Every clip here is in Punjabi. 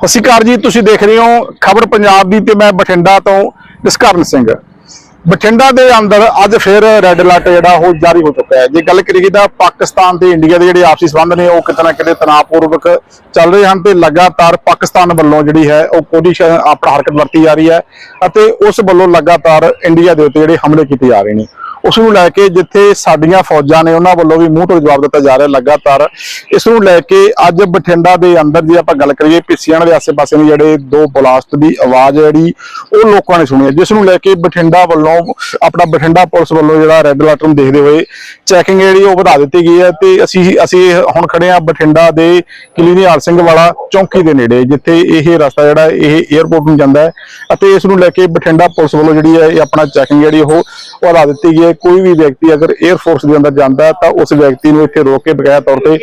ਸਤਿ ਸ਼੍ਰੀ ਅਕਾਲ ਜੀ, ਤੁਸੀਂ ਦੇਖ ਰਹੇ ਹੋ ਖਬਰ ਪੰਜਾਬ ਦੀ ਤੇ ਮੈਂ ਬਠਿੰਡਾ ਤੋਂ ਜਸਕਰਨ ਸਿੰਘ। ਬਠਿੰਡਾ ਦੇ ਅੰਦਰ ਅੱਜ ਫਿਰ ਰੈੱਡ ਅਲਰਟ ਜਿਹੜਾ ਉਹ ਜਾਰੀ ਹੋ ਚੁੱਕਾ ਹੈ। ਜੇ ਗੱਲ ਕਰੀਏ ਤਾਂ ਪਾਕਿਸਤਾਨ ਤੇ ਇੰਡੀਆ ਦੇ ਜਿਹੜੇ ਆਪਸੀ ਸੰਬੰਧ ਨੇ, ਉਹ ਕਿਤੇ ਨਾ ਕਿਤੇ ਤਣਾਅਪੂਰਵਕ ਚੱਲ ਰਹੇ ਹਨ ਤੇ ਲਗਾਤਾਰ ਪਾਕਿਸਤਾਨ ਵੱਲੋਂ ਜਿਹੜੀ ਹੈ, ਉਹ ਪੋਜੀਸ਼ਨ ਆਪਣਾ ਹਰਕਤ ਵਰਤੀ ਜਾ ਰਹੀ ਹੈ ਅਤੇ ਉਸ ਵੱਲੋਂ ਲਗਾਤਾਰ ਇੰਡੀਆ ਦੇ ਉੱਤੇ ਜਿਹੜੇ ਹਮਲੇ ਕੀਤੇ ਜਾ ਰਹੇ ਨੇ। ਉਸ ਨੂੰ ਲੈ ਕੇ ਜਿੱਥੇ ਸਾਡੀਆਂ ਫੌਜਾਂ ਨੇ ਉਹਨਾਂ ਵੱਲੋਂ ਵੀ ਮੂੰਹ ਤੋਂ ਜਵਾਬ ਦਿੱਤਾ ਜਾ ਰਿਹਾ ਲਗਾਤਾਰ। ਇਸ ਨੂੰ ਲੈ ਕੇ ਅੱਜ ਬਠਿੰਡਾ ਦੇ ਅੰਦਰ ਜੇ ਆਪਾਂ ਗੱਲ ਕਰੀਏ, ਪਿੱਸੀਆਂ ਦੇ ਆਸੇ-ਪਾਸੇ ਨੂੰ ਜਿਹੜੇ ਦੋ ਬਲਾਸਟ ਦੀ ਆਵਾਜ਼ ਜਿਹੜੀ, ਉਹ ਲੋਕਾਂ ਨੇ ਸੁਣੀ ਹੈ। ਜਿਸ ਨੂੰ ਲੈ ਕੇ ਬਠਿੰਡਾ ਵੱਲੋਂ, ਆਪਣਾ ਬਠਿੰਡਾ ਪੁਲਿਸ ਵੱਲੋਂ ਜਿਹੜਾ ਰੈੱਡ ਅਲਰਟ ਨੂੰ ਦੇਖਦੇ ਹੋਏ ਚੈਕਿੰਗ ਜਿਹੜੀ ਉਹ ਵਧਾ ਦਿੱਤੀ ਗਈ ਹੈ ਤੇ ਅਸੀਂ ਅਸੀਂ ਹੁਣ ਖੜੇ ਆ ਬਠਿੰਡਾ ਦੇ ਕਿਲੀ ਨਿਹਾਲ ਸਿੰਘ ਵਾਲਾ ਚੌਂਕੀ ਦੇ ਨੇੜੇ, ਜਿੱਥੇ ਇਹ ਰਸਤਾ ਜਿਹੜਾ, ਇਹ 에ਅਰਪੋਰਟ ਨੂੰ ਜਾਂਦਾ ਹੈ। ਅਤੇ ਇਸ ਨੂੰ ਲੈ ਕੇ ਬਠਿੰਡਾ ਪੁਲਿਸ ਵੱਲੋਂ ਜਿਹੜੀ ਹੈ, ਇਹ ਆਪਣਾ ਚੈਕਿੰਗ ਜਿਹੜੀ ਉਹ ਵਧਾ ਦਿੱਤੀ ਗਈ ਹੈ। ਕੋਈ ਵੀ ਵਿਅਕਤੀ ਅਗਰ 에ਅਰ ਫੋਰਸ ਦੇ ਅੰਦਰ ਜਾਂਦਾ ਤਾਂ ਉਸ ਵਿਅਕਤੀ ਨੂੰ ਇੱਥੇ ਰੋਕ ਕੇ ਬਕਾਇਆ ਤੌਰ ਤੇ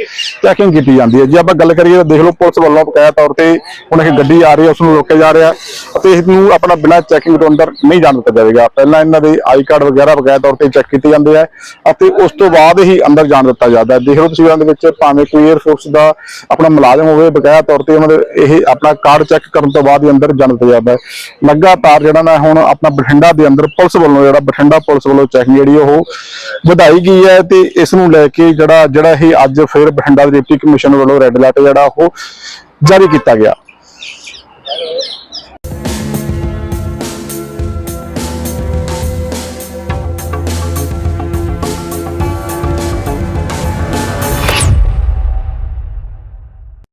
ਚੈਕਿੰਗ ਕੀਤੀ ਜਾਂਦੀ ਹੈ। ਜੇ ਆਪਾਂ ਗੱਲ ਕਰੀਏ ਤਾਂ ਦੇਖ ਲਓ, ਪੁਲਿਸ ਵੱਲੋਂ ਬਕਾਇਆ ਤੌਰ ਤੇ ਹੁਣ ਇਹ ਗੱਡੀ ਆ ਰਹੀ ਹੈ ਉਸ ਨੂੰ ਰੋਕਿਆ ਜਾ ਰਿਹਾ ਅਤੇ ਇਸ ਨੂੰ ਆਪਣਾ ਬਿਨਾਂ ਚੈਕਿੰਗ ਤੋਂ ਅੰਦਰ ਨਹੀਂ ਜਾਣ ਦਿੱਤਾ ਜਾਵੇਗਾ। ਪਹਿਲਾਂ ਇਹਨਾਂ ਦੇ ਆਈ ਕਾਰਡ ਵਗੈਰਾ ਬਕਾਇਆ ਤੌਰ ਤੇ ਚੈੱਕ ਕੀਤੇ ਜਾਂਦੇ ਆ ਅਤੇ ਉਸ ਤੋਂ ਬਾਅਦ ਹੀ ਅੰਦਰ ਜਾਣ ਦਿੱਤਾ ਜਾਂਦਾ ਹੈ। ਦੇਖ ਲਓ ਤਸਵੀਰਾਂ ਦੇ ਵਿੱਚ ਭਾਵੇਂ ਕੋਈ 에ਅਰ ਫੋਰਸ ਦਾ ਆਪਣਾ ਮੁਲਾਜ਼ਮ ਹੋਵੇ ਬਕਾਇਆ ਤੌਰ ਤੇ ਉਹਨਾਂ ਦੇ ਇਹ ਆਪਣਾ ਕਾਰਡ ਚੈੱਕ ਕਰਨ ਤੋਂ ਬਾਅਦ ਹੀ ਅੰਦਰ ਜਾਣ ਦਿੱਤਾ ਜਾਂਦਾ ਹੈ। ਲਗਾਤਾਰ ਜਿਹੜਾ ਨਾ, ਹੁਣ ਆਪਣਾ ਬਠਿੰਡਾ ਦੇ ਅੰਦਰ ਪੁਲਿਸ ਵੱਲੋਂ ਜਿਹੜਾ ਬਠਿੰਡਾ ਪੁਲਿਸ ਵੱਲੋਂ ਚੈਕਿੰਗ ਜਿਹੜੀ ਉਹ ਵਧਾਈ ਗਈ ਹੈ ਤੇ ਇਸ ਨੂੰ ਲੈ ਕੇ ਜਿਹੜਾ ਜਿਹੜਾ ਇਹ ਅੱਜ ਫਿਰ ਬਠਿੰਡਾ ਦੇ ਡਿਪਟੀ ਕਮਿਸ਼ਨਰ ਵੱਲੋਂ ਰੈੱਡ ਅਲਰਟ ਜਿਹੜਾ ਉਹ ਜਾਰੀ ਕੀਤਾ ਗਿਆ।